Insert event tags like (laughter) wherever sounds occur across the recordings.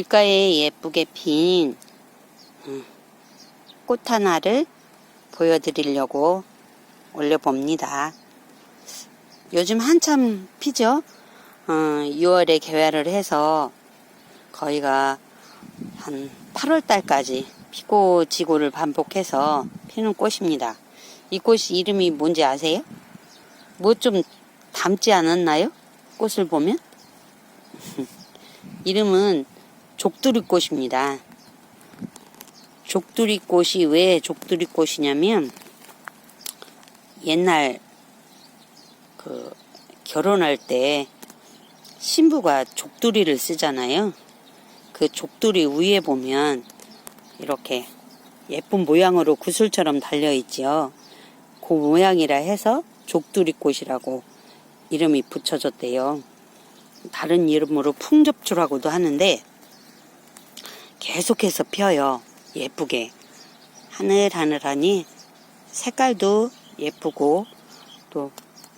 길가에 예쁘게 핀 음, 꽃 하나를 보여드리려고 올려봅니다. 요즘 한참 피죠? 어, 6월에 개화를 해서 거의가 한 8월 달까지 피고 지고를 반복해서 피는 꽃입니다. 이 꽃이 이름이 뭔지 아세요? 뭐 좀 닮지 않았나요? 꽃을 보면? (laughs) 이름은 족두리꽃입니다. 족두리꽃이 왜 족두리꽃이냐면 옛날 그 결혼할 때 신부가 족두리를 쓰잖아요. 그 족두리 위에 보면 이렇게 예쁜 모양으로 구슬처럼 달려 있지요. 그 모양이라 해서 족두리꽃이라고 이름이 붙여졌대요. 다른 이름으로 풍접주라고도 하는데 계속해서 펴요. 예쁘게. 하늘하늘하니 색깔도 예쁘고 또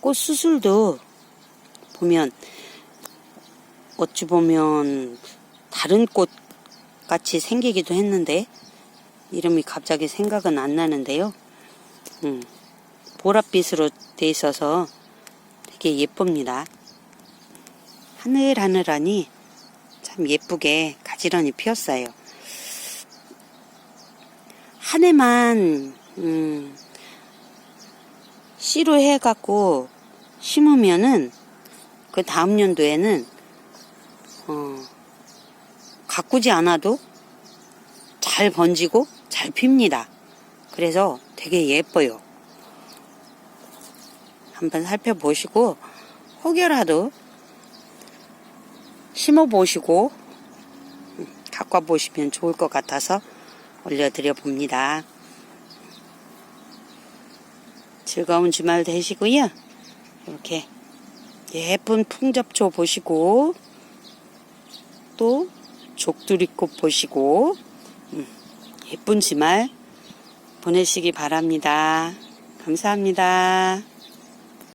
꽃 수술도 보면 어찌 보면 다른 꽃 같이 생기기도 했는데 이름이 갑자기 생각은 안 나는데요. 음, 보랏빛으로 돼 있어서 되게 예쁩니다. 하늘하늘하니 참 예쁘게 가 지런히 피었어요. 한 해만 음, 씨로 해갖고 심으면은 그 다음 연도에는 어, 가꾸지 않아도 잘 번지고 잘 핍니다. 그래서 되게 예뻐요. 한번 살펴보시고 혹여라도 심어보시고 갖고 보시면 좋을 것 같아서 올려드려 봅니다. 즐거운 주말 되시고요. 이렇게 예쁜 풍접초 보시고 또 족두리꽃 보시고 음, 예쁜 주말 보내시기 바랍니다. 감사합니다.